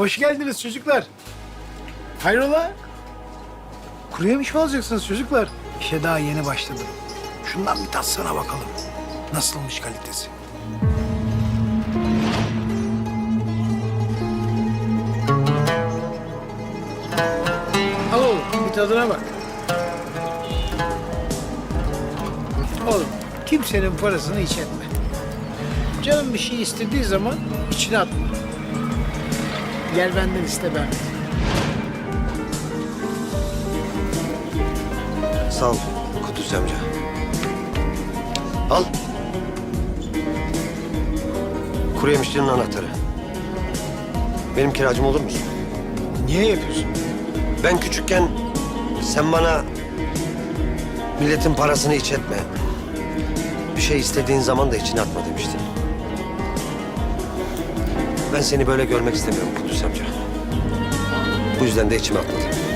Hoş geldiniz çocuklar. Hayrola? Kuru yemiş mi alacaksınız çocuklar? İşe daha yeni başladım. Şundan bir tatsana bakalım. Nasılmış kalitesi? Al oğlum bir tadına bak. Oğlum kimsenin parasını hiç etme. Canım bir şey istediği zaman içine atma. Gel benden iste ben. Sağ ol Kudüs amca. Al. Kuru yemişçinin anahtarı. Benim kiracım olur musun? Niye yapıyorsun? Ben küçükken sen bana milletin parasını hiç etme. Bir şey istediğin zaman da içine atma demiştin. Ben seni böyle görmek istemiyorum Kudüs amca. Bu yüzden de içime atmadım.